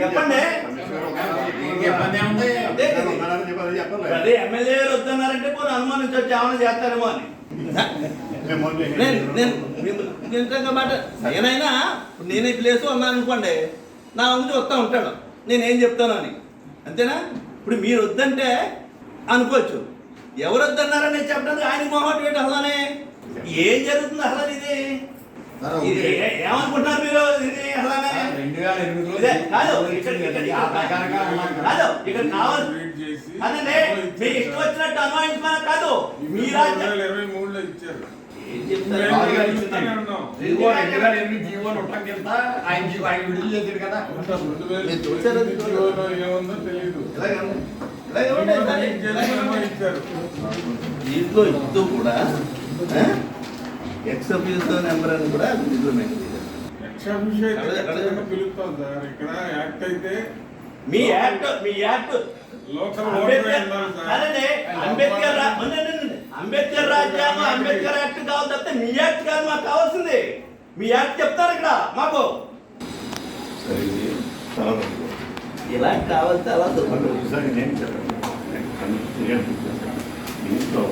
చెప్పండి. అదే. ఎమ్మెల్యే గారు వద్దన్నారంటే పోనీ అనుమానించవచ్చు ఏమైనా చేస్తారేమో అని. నేను మాట నేనైనా నేను ఈ ప్లేస్ ఉన్నాను అనుకోండి నా వంతు వస్తూ ఉంటాడు. నేనేం చెప్తాను అని. అంతేనా? ఇప్పుడు మీరు వద్దంటే అనుకోవచ్చు. ఎవరు వద్దన్నారని చెప్పడానికి ఆయన మొహం ఏంటి అసలానే. ఏం జరుగుతుంది అసలు ఇది? ఏమనుకుంటున్నారు మీరు? ఇది కాదు, ఇక్కడ- కావాలి. అదండి మీ ఇష్టం వచ్చినట్టు అనుమానించుకున్నా కాదు. మీ రాజ్యం ఇరవై మూడులో ఇచ్చారు. ఏముందో తెలియదు దీంట్లో ఇస్తూ కూడా ఎక్స్ అఫీస్ నెంబర్ అని కూడా. ఖచ్చితంగా పిలుస్తాం సార్. ఇక్కడ యాక్ట్ అయితే మీ యాక్ట్ మీ యాక్ట్. అంబేద్కర్ అంబేద్కర్ రాజ్యాంగం అంబేద్కర్ యాక్ట్ కావాలి తప్పితే మీ యాక్ట్ కాదు మాకు కావాల్సింది. మీ యాక్ట్ చెప్తారు ఇక్కడ మాకు. ఇలా కావాల్సి అలా నేను తెలియదు. దీంట్లో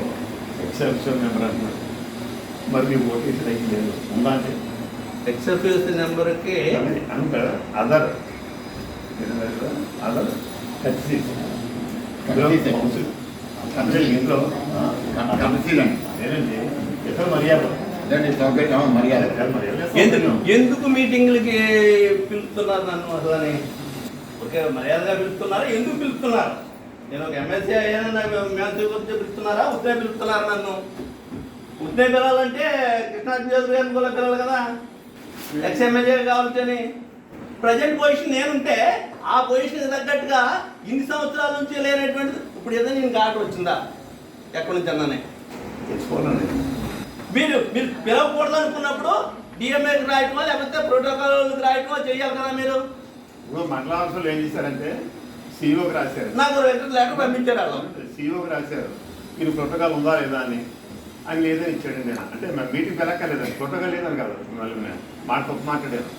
ఎక్సెప్షన్ నెంబర్ అంటున్నారు. మరి మీ ఓటీసీ అయితే లేదు. ఉందా అంటే ఎక్స్ అఫీస్ నెంబర్కి అంత అదర్? అదర్ కన్సీస్ అంటే ఇంట్లో కన్సీలండి. లేదండి. ఇతర మర్యాద? మర్యాద. ఎందుకు ఎందుకు మీటింగ్లకి పిలుస్తున్నారు నన్ను అసలని ఓకే మర్యాదగా పిలుస్తున్నారు? ఎందుకు పిలుస్తున్నారు? నేను ఒక ఎమ్మెల్సీ అయ్యాను నాకు గురించి పిలుస్తున్నారా? ఉత్తరే పిలుస్తున్నారు నన్ను? ఉత్తరే పిలవాలంటే కృష్ణార్జున గారిని కూడా పిలవాలి కదా. ఎక్స్ ఎమ్మెల్యే కావాలని ప్రజెంట్ పొజిషన్ నేనుంటే ఆ పొజిషన్ తగ్గట్టుగా ఇన్ని సంవత్సరాల నుంచి లేనటువంటిది ఇప్పుడు ఏదో నేను ఆర్డర్ వచ్చిందా? ఎక్కడి నుంచి అన్నానే? తెచ్చుకోవాలండి మీరు మీరు పిలవకూడదు అనుకున్నప్పుడు డిఎంఏకి రాయటమో లేకపోతే ప్రోటోకాల్కి రాయటమో చేయాలి కదా మీరు? ఇప్పుడు మండల ఆఫీసులు ఏం చేశారంటే సీఓకి రాశారు. నాకు లెటర్ పంపించారు వాళ్ళు. సీఓకి రాశారు. మీరు ప్రోటోకాల్ ఉందా లేదా అని. ఆయన లేదని ఇచ్చాడు నేను. అంటే మీటింగ్ పెరక్కర్లేదండి ప్రోటోకాల్ లేదని కాదు. మళ్ళీ నేను మాట తప్పు మాట్లాడాను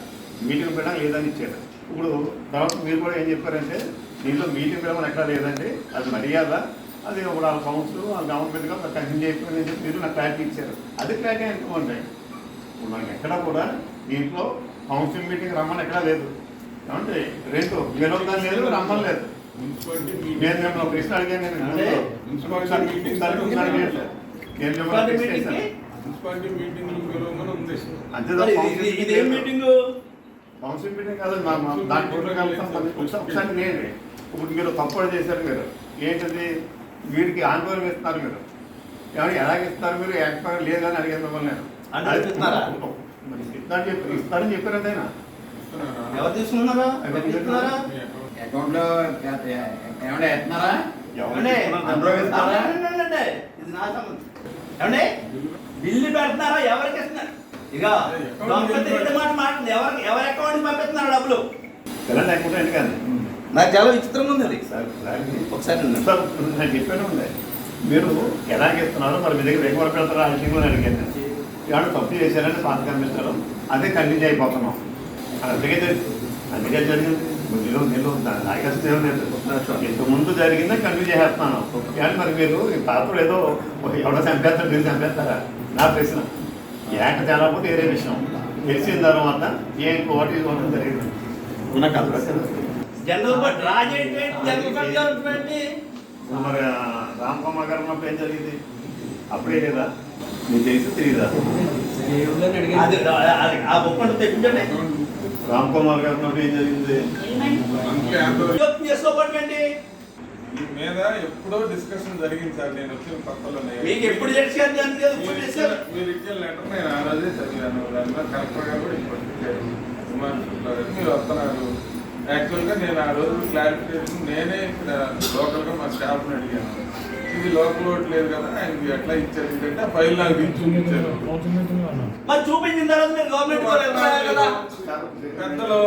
మీటింగ్ పెట్టాక లేదని ఇచ్చాడు. ఇప్పుడు తర్వాత మీరు కూడా ఏం చెప్పారంటే దీంట్లో మీటింగ్ పిలవని ఎక్కడ లేదండి. అది మర్యాద. అది ఒక వాళ్ళ కౌన్సిల్ వాళ్ళ గవర్నమెంట్గా కంటిన్యూ అయిపోయిందని చెప్పి మీరు నాకు క్లారిటీ ఇచ్చారు. అది క్లారిటీ అనుకోండి. ఇప్పుడు మనకి ఎక్కడ కూడా దీంట్లో కౌన్సిల్ మీటింగ్ రమ్మని ఎక్కడా లేదు. ఏమంటే రెండు వినోదం లేదు రమ్మని లేదు. మున్సిపాలిటీ నేను మిమ్మల్ని ప్రశ్న అడిగాను నేను. ఒకసారి మీటింగ్ మున్సిపాలిటీ మీటింగ్ పిలవమని ఉంది ఇది- కౌన్సిల్ కాదు దాని ఒకసారి నేను. ఇప్పుడు మీరు తప్పుడు చేశారు మీరు. ఏంటది? వీడికి ఆందోళన ఇస్తున్నారు మీరు. ఏమన్నా ఎలాగ ఇస్తారు మీరు? యాక్టర్ లేదని అడిగాను మిమ్మల్ని నేను. ఇస్తారని చెప్పి ఇస్తారని చెప్పారంటే ఆయన. ఎవరు తీసుకున్నారా? ఎవరు ఏమైనా వేస్తున్నారా? ఏమండి? నా సంబంధం ఏమండి? బిల్లు పెడుతున్నారా? ఎవరికి ఇస్తున్నారు? ఇక మాట మాట్లాడు. ఎవరికి ఎవరి అకౌంట్ పంపిస్తున్నారు డబ్బులు? నాకు చాలా విచిత్రంగా ఉంది అది. ఒకసారి నేను చెప్పాను ఉంది మీరు ఎలాగ ఇస్తున్నారో? మరి మీ దగ్గర ఎక్కువ పెడతారా? ఆ విషయంలో నేను అడిగాను. ఏమన్నా తప్పు చేశారని పాత కనిపిస్తారు అదే కంటిన్యూ అయిపోతున్నాం. అది అందుకే జరిగింది అందుకే జరిగింది. నిలు నిలు నాయకత్వం లేదు. ఇంత ముందు జరిగిందే కంటిన్యూ చేసేస్తున్నాను. కానీ మరి మీరు ఈ పాత్రలు ఏదో ఎవడో చంపేస్తారు మీరు చంపేస్తారా? నా ప్రశ్న. ఏక తేలకపోతే వేరే విషయం. తెలిసిన తర్వాత ఏం కోటి ఇవ్వడం జరిగింది? నాకు గవర్నమెంట్ మరి ఆ, రామ్ కుమార్ గారు ఉన్నప్పుడు ఏం జరిగింది? అప్పుడే లేదా? నీకు తెలిసి తెలియదా అది ఆ బొక్కను తెప్పించండి. రామ్ కుమార్ గారు ఉన్నప్పుడు ఏం జరిగింది? మీద ఎప్పుడో డిస్కషన్ జరిగింది సార్ నేను వచ్చిన కొత్తలోనే మీకు ఎప్పుడు మీరు ఇచ్చిన- లెటర్ నేను ఆ రోజే చదివాను. దాని మీద కలెక్టర్ గారు కూడా గారు. మీరు వస్తున్నారు. యాక్చువల్గా నేను ఆ రోజు క్లారిఫికేషన్ నేనే ఇక్కడ లోకల్గా మా స్టాఫ్ని అడిగాను. ఇది లోకల్ ఓట్ లేదు కదా ఆయనకి ఎట్లా ఇచ్చారు ఏంటంటే ఆ ఫైల్ నాకు తీసి చూపించారు మరి చూపించిన తర్వాత మీరు గవర్నమెంట్ కూడా వెళ్ళాలి కదా పెద్దలు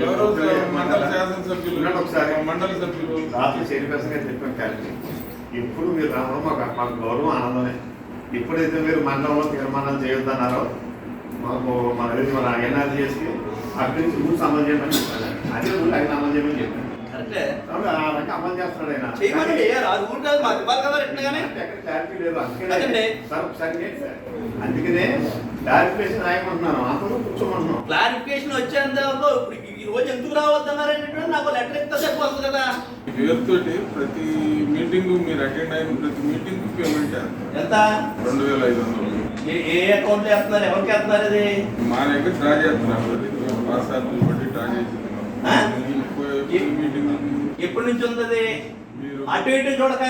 గౌరవ మండల శాసనసభ్యులు ఒకసారి. మండల సభ్యులు రాత్రి చైర్పర్సన్ గారు చెప్పాను క్లారిటీ ఎప్పుడు మీరు రావడం మాకు మాకు గౌరవం ఆనందమే ఎప్పుడైతే మీరు మండలంలో తీర్మానాలు చేయొద్దన్నారో మాకు మన మన ఎన్ఆర్జీఎస్కి అక్కడి నుంచి రూల్స్ అమలు చేయమని చెప్పాను అదే రూల్ ఆయన అమలు చేయమని చెప్పాను ఆ రకంగా అమలు చేస్తున్నాడు ఆయన. చేయమని చేయాలి అది ఊరు కాదు మాకు ఇవ్వాలి కదా ఎట్లాగానే అంటే ఎక్కడ క్లారిటీ లేదు. అందుకనే క్లారిఫికేషన్ రాయమంటున్నాను. అందరూ కూర్చోమంటున్నాం. క్లారిఫికేషన్ వచ్చేంత వరకు ఇప్పుడు ఈ రోజు ఎందుకు రావద్దన్నారంటే నాకు లెటర్ ఇస్తే చెప్పవచ్చు కదా. పేరుతోటి ప్రతి మీటింగ్ మీరు అటెండ్ అయిన ప్రతి మీటింగ్ పేమెంట్ ఎంత? రెండు వేల ఐదు వందలు. ఏ- ఏ అకౌంట్ వేస్తున్నారు? ఎవరికి వేస్తున్నారు అది? మా దగ్గర డ్రా చేస్తున్నారు. పాసార్లు బట్టి డ్రా ఆ? చేస్తున్నాం ఎప్పటి నుంచి మీరు అటు ఇటు చూడక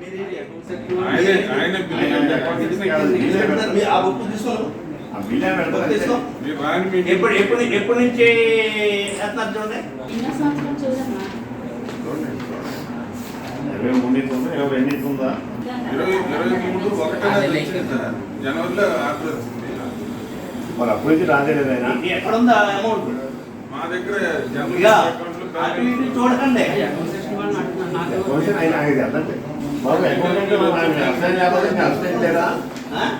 మీరు ఇది account secretary ఆయన ఆయన బిల్ ఆయన అకౌంట్ account మీరు పెడతారు, మీరు ఆ బుక్ తీసుకోను ఎప్పుడు ఎప్పుడు ఎప్పటి నుంచి వేస్తున్నారు చూడండి. ఇరవై మూడు ఉందా? ఇరవై రెండు ఉందా? ఇరవై ఇరవై మూడు ఒకటో వచ్చింది. సార్ జనవరిలో ఆఫర్ వచ్చింది. మరి అప్పుడైతే రాలేదు ఆయన? ఇది ఎక్కడ ఉందా అమౌంట్ మా దగ్గర అకౌంట్లో అటు ఇటు చూడకండి. బాబు లేకపోతే లేదా?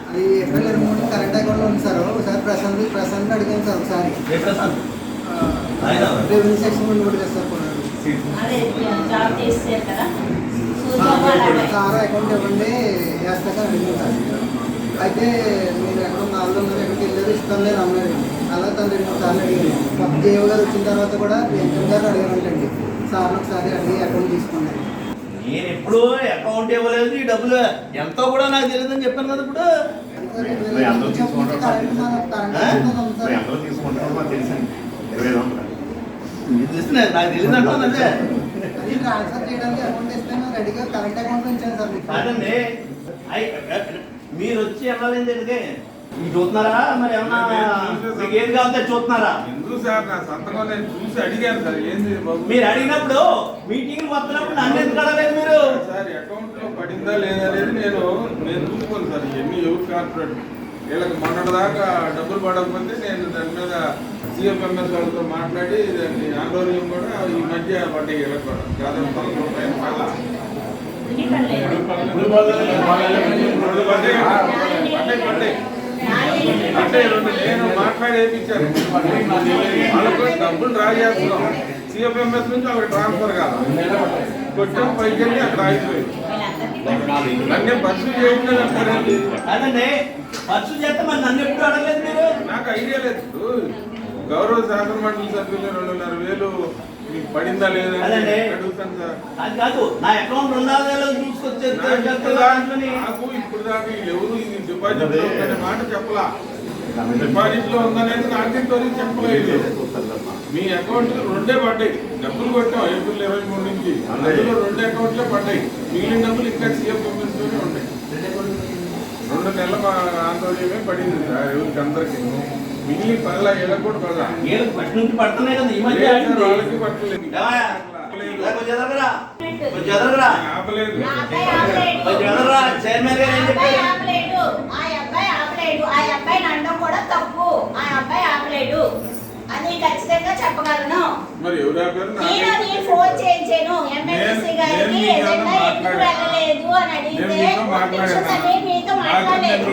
అది ఏప్రిల్ ఇరవై మూడు కరెంట్ అకౌంట్లో ఉంది సార్. ఒకసారి ప్రశాంత్ ప్రశాంత్ అడిగాను సార్ ఒకసారి. రెవెన్యూ సెక్షన్ సార్ చేస్తారు అకౌంట్ ఇవ్వండి వేస్తాక అడిగాను సార్. అయితే మీరు ఎక్కడ నాలుగు ఉన్నారు ఎక్కడికి వెళ్ళారు ఇస్తాం లేదు అన్నాడు అలా తను రెండు మూడు సార్లు అడిగాను దేవ గారు వచ్చిన తర్వాత కూడా వెంకట్ గారు అడిగానంటండి సార్ ఒకసారి అడిగి అకౌంట్ తీసుకోండి నేను ఎప్పుడు అకౌంట్ ఇవ్వలేదు ఈ డబ్బులు. ఎంతో కూడా నాకు తెలియదని చెప్పాను కదా ఇప్పుడు. మరి తీసుకుంటారు. మాకు ఇరవై ఐదు వందలు. తెలిసిన నాకు తెలియదు అంటాను అదే. వచ్చి వెళ్ళాలి ఎందుకే? మీరు చూస్తున్నారా? మరి ఏమన్నా ఏది కావాలంటే చూస్తున్నారా? ఎందుకు సార్? నా సంతకం నేను చూసి అడిగాను సార్. ఏంది బాబు? మీరు అడిగినప్పుడు మీటింగ్ వస్తున్నప్పుడు నన్ను ఎందుకు అడగలేదు మీరు? సార్ అకౌంట్లో పడిందా లేదా అనేది నేను నేను చూసుకోను సార్. ఇవన్నీ ఎవరు కార్పొరేట్ వీళ్ళకి మొన్నటి దాకా డబ్బులు పడకపోతే నేను దాని మీద సిఎఫ్ఎంఎస్ వాళ్ళతో మాట్లాడి దాన్ని ఆందోళన కూడా ఈ మధ్య పడ్డాయి వీళ్ళకి కూడా. దాదాపు పదకొండు రూపాయలు పడ్డాయి అంటే నేను మాట్లాడి వేయించాను వాళ్ళకు డబ్బులు డ్రా చేస్తున్నాం సిఎఫ్ఎంఎస్ నుంచి వాళ్ళకి ట్రాన్స్ఫర్ కాదు. కొంచెం పైకి వెళ్ళి అక్కడ ఆగిపోయింది నన్ను బస్సు చేయట్లేదు అంటారండి కాదండి ఖర్చు చేస్తే మరి నన్ను ఎప్పుడు అడగలేదు మీరు? నాకు ఐడియా లేదు. గౌరవ శాసన మండలి సభ్యులు రెండున్నర వేలు మీకు పడిందా లేదా అది కాదు నా అకౌంట్ ఉండాలి నాకు ఇప్పుడు దాకా- నాకు ఇప్పుడు దాకా వీళ్ళు ఎవరు ఇది డిపాజిట్ మాట చెప్పలా. డిపాజిట్లో ఉందనేది చెప్పలేదు. మీ అకౌంట్ రెండే పడ్డాయి. డబ్బులు కొట్టాం ఏప్రిల్ ఇరవై మూడు నుంచి. అందులో రెండు అకౌంట్లే పడ్డాయి. మిగిలిన డబ్బులు ఇంకా సీఎం లోనే ఉన్నాయి. రెండు నెలల మా ఆందోళనమే పడింది. సార్ ఎవరికి అందరికి. మిగిలిన పదలా ఏళ్ళకి కూడా పడదా? నుంచి పడుతున్నాయి కదా ఈ మధ్య. వాళ్ళకి పట్టలేదు. చైర్మన్ గారు ఏం ఆ అబ్బాయి చెప్పారు? ఆపలేడు. ఆ అబ్బాయి ఆపలేడు. ఆ అబ్బాయి అనడం కూడా తప్పు. ఆ అబ్బాయి ఆపలేడు అది ఖచ్చితంగా చెప్పగలను. మరి నేను నేను ఫోన్ చేయించాను. ఎమ్మెల్సీ గారికి ఎజెండా ఎందుకు. వెళ్ళలేదు అని అడిగితే నేను మీతో మాట్లాడలేదు.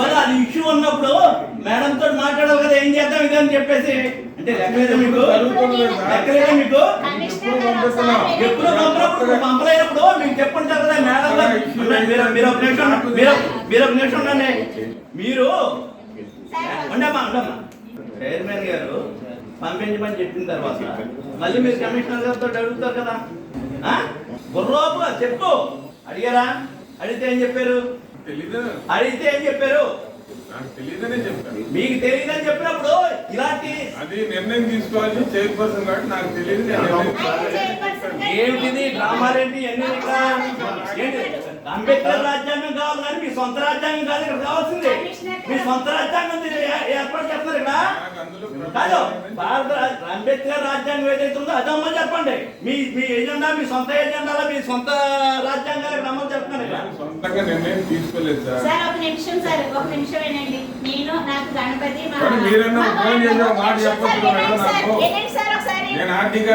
మరి అది ఇష్యూ ఉన్నప్పుడు మేడం తోటి మాట్లాడాలి కదా ఏం చేద్దాం ఇది అని చెప్పేసి. అంటే లెక్కలేదా మీకు? లెక్కలేదా ఎప్పుడు పంపినప్పుడు? పంపలేనప్పుడు మీకు కదా మేడం మీరు మీరు ఒక నిమిషం. మీరు మీరు ఒక నిమిషం ఉండండి. మీరు ఉండమ్మా ఉండమ్మా. చైర్మన్ గారు పంపించమని చెప్పిన తర్వాత మళ్ళీ మీరు కమిషనర్ గారితో అడుగుతారు కదా? ఆ? గుర్రోపు చెప్పు. అడిగారా? అడిగితే ఏం చెప్పారు? తెలీదు? అడిగితే ఏం చెప్పారు? నాకు తెలియదనే చెప్పాను మీకు తెలియదని చెప్పినప్పుడు ఇలాంటి అది నిర్ణయం తీసుకోవాల్సి చైర్పర్సన్ కాబట్టి నాకు తెలియదు ఏమిటిది డ్రామాలేంటి ఎన్ని అంబేద్కర్ రాజ్యాంగం కావాలి కానీ మీ సొంత రాజ్యాంగం కాదు ఇక్కడ కావాల్సింది. మీ సొంత రాజ్యాంగం ఇది ఏర్పాటు చేస్తున్నారు ఇక్కడ కాదు భారత అంబేద్కర్ రాజ్యాంగం ఏదైతే ఉందో అది అమలు చెప్పండి. మీ మీ ఎజెండా మీ సొంత ఎజెండాలో మీ సొంత రాజ్యాంగాలు ఇక్కడ అమలు చెప్తున్నారు ఇక్కడ నేను సొంతంగా నిర్ణయం తీసుకోలేదు సార్. సార్ ఒక నిమిషం సార్ ఒక నిమిషం నేను నాకు గణపతి మా మరి మీరన్నా మా ఫోన్ చేసి ఒక మాట చెప్పొచ్చు నాకు. నేను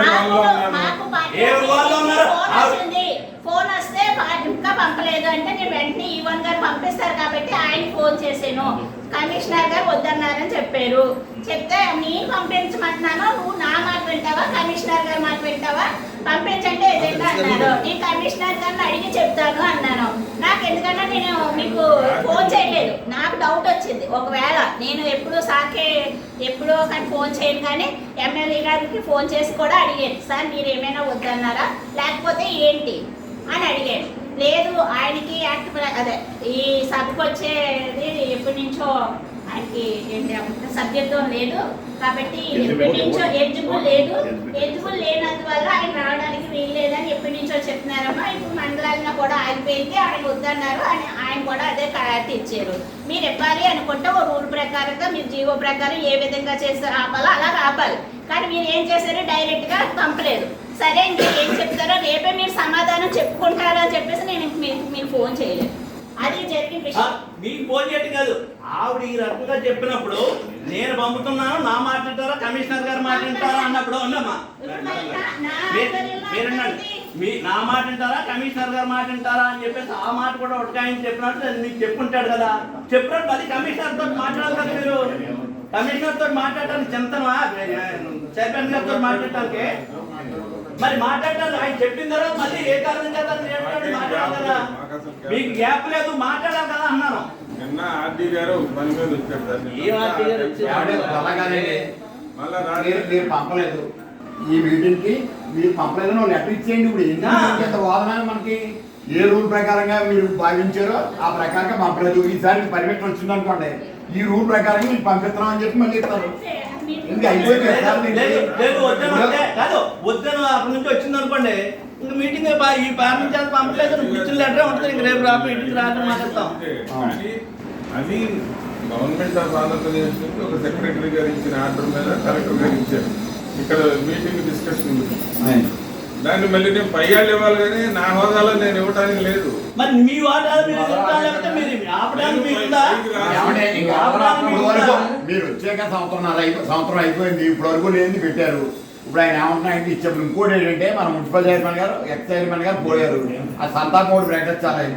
వాళ్ళలో ఉన్నాను. పార్టీ ఏ వాళ్ళలో ఉన్నారు? ఫోన్ ఆ- వచ్చింది ఫోన్ వస్తే చెప్తే "పా- ఇంకా పంపలేదు అంటే నేను వెంటనే ఈవన్ గారు పంపిస్తారు కాబట్టి ఆయన ఫోన్ చేశాను. కమిషనర్ గారు వద్దన్నారని చెప్పారు. చెప్తే నేను పంపించమంటున్నాను నువ్వు నా మాట వింటావా? కమిషనర్ గారి మాట వింటావా? పంపించంటే ఏదైనా అన్నారు. నేను కమిషనర్ గారిని అడిగి చెప్తాను అన్నాను. నాకు ఎందుకంటే నేను మీకు ఫోన్ చేయలేదు. నాకు డౌట్ వచ్చింది. ఒకవేళ నేను ఎప్పుడు సాకే ఎప్పుడో కానీ ఫోన్ చేయను కానీ ఎమ్మెల్యే గారికి ఫోన్ చేసి కూడా అడిగాను. సార్ మీరు ఏమైనా వద్దన్నారా? లేకపోతే ఏంటి? అని అడిగాను. లేదు ఆయనకి యాక్ట్ అదే ఈ సభకు వచ్చేది ఎప్పటి నుంచో ఆయనకి ఏంటి సభ్యత్వం లేదు. కాబట్టి ఎప్పటి నుంచో ఎలిజిబుల్ లేదు. ఎలిజిబుల్ లేనందువల్ల ఆయన రావడానికి వీలు లేదని ఎప్పటి నుంచో చెప్తున్నారమ్మా. ఇప్పుడు మండలాల్లో కూడా ఆగిపోయింది ఆయన వద్దన్నారు. అని ఆయన కూడా అదే క్లారిటీ ఇచ్చారు. మీరు ఇవ్వాలి అనుకుంటే ఓ రూల్ ప్రకారంగా మీరు జీవో ప్రకారం ఏ విధంగా చేస్తే ఆపాలో అలా ఆపాలి కానీ మీరు ఏం చేశారు డైరెక్ట్గా పంపలేదు. సరే ఇంకా ఏం చెప్తారో రేపే మీరు సమాధానం చెప్పుకుంటారా అని చెప్పేసి నేను మీకు మీకు ఫోన్ చేయలేదు. అది జరిగిన విషయం. మీకు ఫోన్ చేయటం కాదు. ఆవిడ ఈ రకంగా చెప్పినప్పుడు నేను పంపుతున్నాను నా మాట వింటారా కమిషనర్ గారు మాట వింటారా అన్నప్పుడు ఉన్నమ్మా. మీ- నా మాట వింటారా కమిషనర్ గారు మాట వింటారా అని చెప్పేసి ఆ మాట కూడా ఒకటాయని చెప్పినట్టు నీకు చెప్పుంటాడు కదా. చెప్పినట్టు మళ్ళీ కమిషనర్ తోటి మాట్లాడాలి కదా మీరు. కమిషనర్ తోటి మాట్లాడటానికి చెంతమా చైర్మన్ గారితో మాట్లాడటానికి. మరి మాట్లాడటానికి ఆయన చెప్పిన తర్వాత మళ్ళీ ఏ కారణం చేత మాట్లాడాలి కదా మీకు గ్యాప్ లేదు మాట్లాడాలి కదా అన్నాను. నిన్న ఆర్డీ గారు పని మీద వచ్చారు సార్. మీరు పంపలేదు. ఈ మీటింగ్కి మీరు పంపలేదు నువ్వు లెటర్ ఇచ్చేయండి ఇప్పుడు. ఇంత వాదన మనకి? ఏ రూల్ ప్రకారంగా మీరు భావించారో ఆ ప్రకారంగా పంపలేదు ఈసారి పర్మిషన్ వచ్చింది అనుకోండి. ఈ రూల్ ప్రకారం మీరు పంపిస్తున్నాం అని చెప్పి మళ్ళీ ఇస్తారు. వద్దను అక్కడి నుంచి వచ్చింది అనుకోండి. ఇంక మీటింగ్ ఈ అది పంపలేదు ఇచ్చిన లెటర్ ఉంటుంది ఇంక రేపు రా మీటింగ్ రాత్రి మాట్లాడతాం. అది గవర్నమెంట్ ఆఫ్ ఆంధ్రప్రదేశ్ నుంచి ఒక సెక్రటరీ గారు ఇచ్చిన ఆర్డర్ మీద కలెక్టర్ గారు ఇచ్చారు. ఇక్కడ మీటింగ్ డిస్కషన్. దాన్ని మళ్ళీ నేను పై వాళ్ళు ఇవ్వాలి కానీ నా హోదాలో నేను ఇవ్వడానికి లేదు. మరి మీ వాటాలు మీరు లేకపోతే మీరు ఆపడానికి వరకు మీరు వచ్చాక సంవత్సరం అయిపో సంవత్సరం అయిపోయింది. ఇప్పుడు వరకు లేని పెట్టారు. ఇప్పుడు ఆయన ఏమంటున్నాయంటే ఇచ్చేప్పుడు ఇంకోటి ఏంటంటే మన మున్సిపల్ చైర్మన్ గారు ఎక్స్ చైర్మన్ గారు పోయారు. ఆ సంతాపం ఒకటి ప్రకటించాలి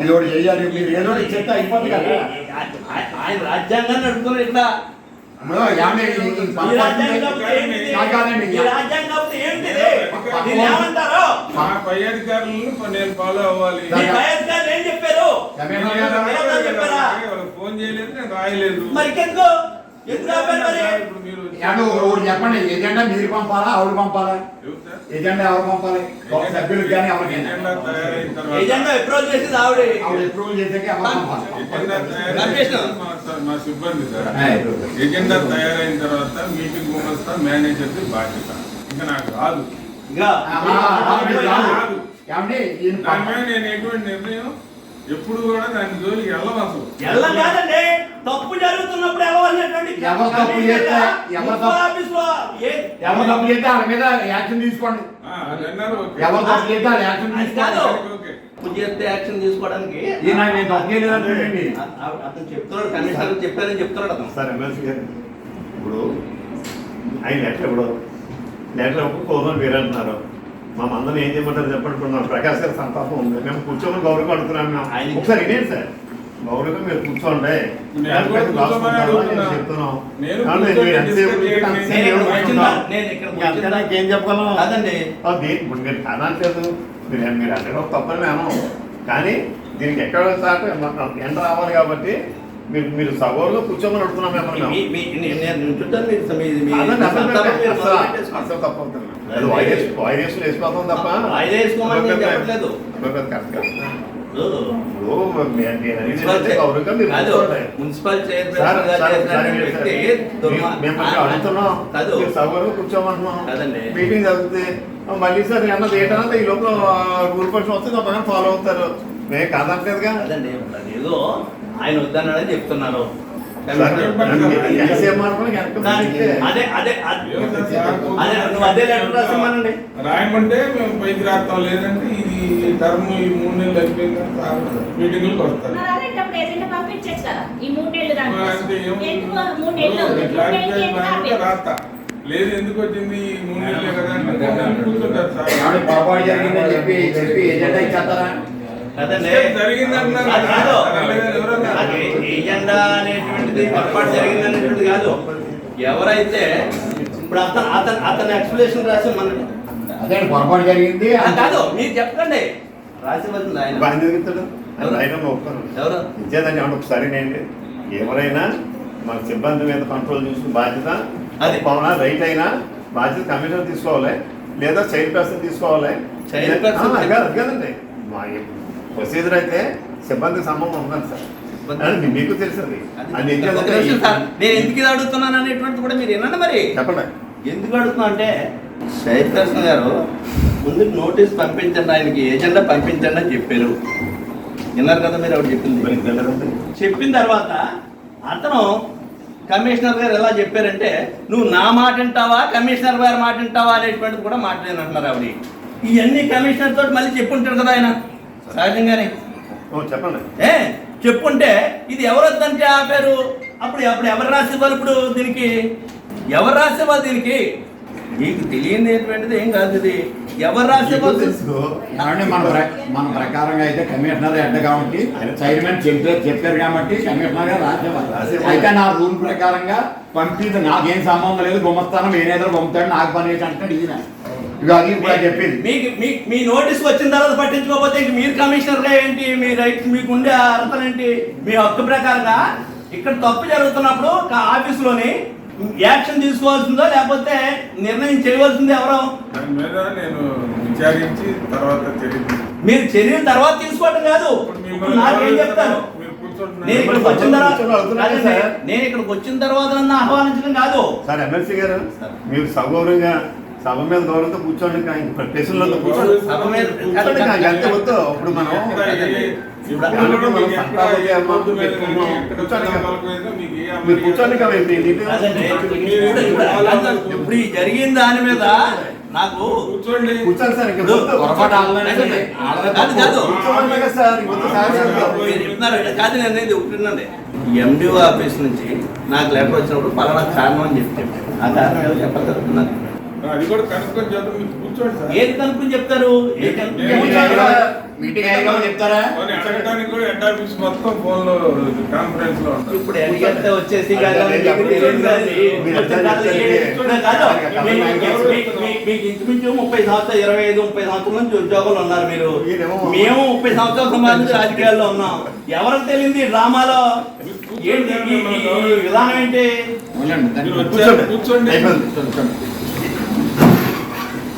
ఇది ఒకటి చేయాలి మీరు ఏదో ఒకటి ఇచ్చేస్తే అయిపోతుంది కదా. ఆయ- ఆయన రాజ్యాంగాన్ని నడుపుతున్నారు ఇక్కడ కాదండి. ఈ రాజ్యాంగం ఏంటిది మా పై అధికారులను నేను ఫాలో అవ్వాలి. ఏం చెప్పారు? ఫోన్ చేయలేదు నేను రాయలేదు. చెప్పండి ఏజెండా మీరు పంపాలా ఆవిడ పంపాలా? ఏజెండా ఎవరు పంపాలి? ఒక సభ్యులకు కానీ ఎవరికైనా. ఎజెండా తయారైన తర్వాత ఏజెండా అప్రోచ్ చేసేది ఆవిడ. ఆవిడ అప్రూవల్ చేసాక ఎవరు పంపాలి? ఎజెండా తయారైన రమేష్. మా సిబ్బంది సార్. ఎజెండా తయారైన తర్వాత మీటింగ్ గుమస్తా మేనేజర్ది బాధ్యత. ఇంకా నాకు రాదు. నేను ఎటువంటి నిర్ణయం? ఎప్పుడు కూడా దాని జోలికి వెళ్ళం అసలు ఎల్ల కాదండి. తప్పు జరుగుతున్నప్పుడు ఎవరన్నటువంటి ఎవరు తప్పు చేస్తే, ఎవరు తప్పు- చేస్తే వాళ్ళ మీద యాక్షన్ తీసుకోండి. ఎవరు తప్పు చేస్తే వాళ్ళ యాక్షన్ తీసుకోండి. తప్పు చేస్తే యాక్షన్ తీసుకోవడానికి నేను తప్పు అ- అతను చెప్తున్నాడు కమిషనర్ చెప్పారని చెప్తున్నాడు అతను. సార్ ఇప్పుడు ఆయన లెటర్ ఇప్పుడు లెటర్ ఒప్పుకోదని మీరు అంటున్నారు. మా మందని ఏం చేయమంటారు చెప్పండి ఇప్పుడు మన ప్రకాష్ గారి సంతాపం ఉంది. మేము కూర్చొని గౌరవం అడుగుతున్నాం మేము. ఆయన- ఒకసారి ఇదేంటి సార్. గౌరవంగా మీరు కూర్చోండి. చెప్తున్నాం. చెప్పగలం ఇప్పుడు మీరు కాదనట్లేదు మీరు మీరు అంటే తప్పని నేను కానీ దీనికి ఎక్కడ సార్ ఎండ రావాలి కాబట్టి మీరు మీరు సగోలుగా కూర్చోమని అడుగుతున్నాం అసలు వైరస్ వేసిపోతాం తప్ప. మున్సిపల్ కూర్చోమంటున్నాం. మీటింగ్ జరుగుతుంది మళ్ళీ సార్ అన్నది ఏంటన్నది ఈ లోపల పర్సన్ వస్తే తప్పకుండా ఫాలో అవుతారు. మేము కాదంటలేదుగా ఏదో ఆయన వద్దన్నాడని చెప్తున్నారు అదే అదే అదే నువ్వు లెటర్ రాసిమ్మనండి. రాయమంటే మేము పైకి రాస్తాం లేదంటే ఇది టర్మ్ ఈ మూడు నెలలు అయిపోయిన మీటింగ్లకు వస్తారు ఏజెంట్ రాస్తే. లేదు ఎందుకు వచ్చింది? ఈ మూడు నెలలే కదా అంటే కూర్చుంటారు సార్. జరిగిందని చెప్పి చెప్పి ఏజెండా ఇచ్చేస్తారా ఏజెండా అనేటువంటిది పొరపాటు జరిగింది అనేటువంటిది కాదు. ఎవరైతే ఇప్పుడు అతను అతను అతను ఎక్స్ప్లెనేషన్ రాసి మనకి అదే పొరపాటు జరిగింది. కాదు మీరు చెప్పండి రాసి వచ్చింది ఆయన. ఆయన ఒప్పుకోను ఎవరు? ఇచ్చేదండి ఒకసారి నేను ఎవరైనా మన సిబ్బంది మీద కంట్రోల్ చేసుకునే బాధ్యత అది. పవన రైట్ అయినా బాధ్యత కమిషనర్ తీసుకోవాలి లేదా చైల్డ్ పర్సన్ తీసుకోవాలి కాదు, అది కాదండి. మా ప్రొసీజర్ అయితే సిబ్బందికి సంబంధం ఉందండి సార్. మీకు తెలిసింది. నేను ఎందుకు ఇది అడుగుతున్నాను అనేటువంటిది కూడా మీరు వినండి మరి. చెప్పండి. ఎందుకు అడుగుతున్నా అంటే షహిద్ కృష్ణ గారు ముందు నోటీస్ పంపించండి ఆయనకి ఏజెండా పంపించండి అని చెప్పారు. విన్నారు కదా మీరు ఆవిడ చెప్పింది. చెప్పిన తర్వాత అతను కమిషనర్ గారు ఎలా చెప్పారంటే నువ్వు నా మాట వింటావా కమిషనర్ గారి మాట వింటావా అనేటువంటిది కూడా మాట్లాడినంటున్నారు ఆవిడ. ఇవన్నీ కమిషనర్ తోటి మళ్ళీ చెప్పుంటాడు కదా ఆయన. సహజంగానే ఓ, చెప్పండి. ఏ చెప్పుంటే ఇది ఎవరు వద్దంటే ఆపారు అప్పుడు అప్పుడు ఎవరు రాసేవాళ్ళు ఇప్పుడు దీనికి? ఎవరు రాసేవాళ్ళు దీనికి? మీకు తెలియనిటువంటిది ఏం కాదు ఇది. ఎవరు మీకు రాసేవాళ్ళు తెలుసు. మన ప్ర- మన ప్రకారంగా అయితే కమిషనర్ హెడ్ కాబట్టి చైర్మన్ చెప్పారు చెప్పారు కాబట్టి కమిషనర్ గారు రాసేవారు రాసేవారు. అయితే నా రూల్ ప్రకారంగా పంపితే నాకేం సంబంధం లేదు గుమ్మస్తానం నేనేదో పంపుతాడు నాకు పని ఏంటి అంటాడు ఈయన. ఇక అది చెప్పింది. మీకు మీ మీ నోటీస్ వచ్చిన తర్వాత పట్టించుకోకపోతే మీరు కమిషనర్గా ఏంటి? మీ రైట్స్ మీకు ఉండే అర్హతలు ఏంటి? మీ హక్కు ప్రకారంగా ఇక్కడ తప్పు జరుగుతున్నప్పుడు ఆఫీసులోని యాక్షన్ తీసుకోవాల్సిందో లేకపోతే నిర్ణయం చేయవలసిందో ఎవరో? నేను విచారించి తర్వాత మీరు చర్యలు తర్వాత తీసుకోవటం కాదు. నాకేం కూర్చుంటున్నారు. నేను ఇక్కడికి వచ్చిన తర్వాత. నేను ఇక్కడికి వచ్చిన తర్వాత నన్ను ఆహ్వానించడం కాదు. సార్ ఎమ్మెల్సీ గారు మీరు సగౌరవంగా సభ మీద గౌరవంతో కూర్చోండి ఇంకా స్టేషన్లో కూర్చోండి. సభ మీద అంతే వద్దు. ఇప్పుడు మనం ఇప్పుడు? ఇది- జరిగిన దాని మీద నాకు కూర్చోండి. కూర్చోండి సార్ కాదు నేను ఒకటినండి ఎండిఓ ఆఫీస్ నుంచి నాకు లెటర్ వచ్చినప్పుడు పలానా కారణం అని చెప్పి ఆ కారణం ఏదో చెప్పగలుగుతున్నారు అది కూడా కనుక్కొని చేద్దాం మీరు కూర్చోండి సార్. ఏది కనుక్కుని చెప్తారు? ఏది కనుక్కుని మీటింగ్ చెప్తారు? అయ్యాక- మీటింగ్ అయ్యాక చెప్తారా? పోనీ అడగడానికి కూడా హెడ్ ఆఫీస్ మొత్తం ఫోన్లో కాన్ఫరెన్స్లో ఉంటుంది ఇప్పుడు అడిగితే వచ్చేసి కాదు, మీకు తెలియదు కాదు, కొంచెం కాదు, ఏ- కాదు. మీ- మీ- మీ- మీకు ఇంచుమించు ముప్పై సంవత్సరాలు ఇరవై ఐదు ముప్పై సంవత్సరాల నుంచి ఉద్యోగంలో ఉన్నారు మీరు. మేము ముప్పై సంవత్సరాల సంబంధించి రాజకీయాల్లో ఉన్నాం. ఎవరికి తెలియంది ఈ డ్రామాలో? ఏంటి ఈ- ఈ- ఈ విధానం ఏంటి? మీరు వచ్చారు. కూర్చోండి.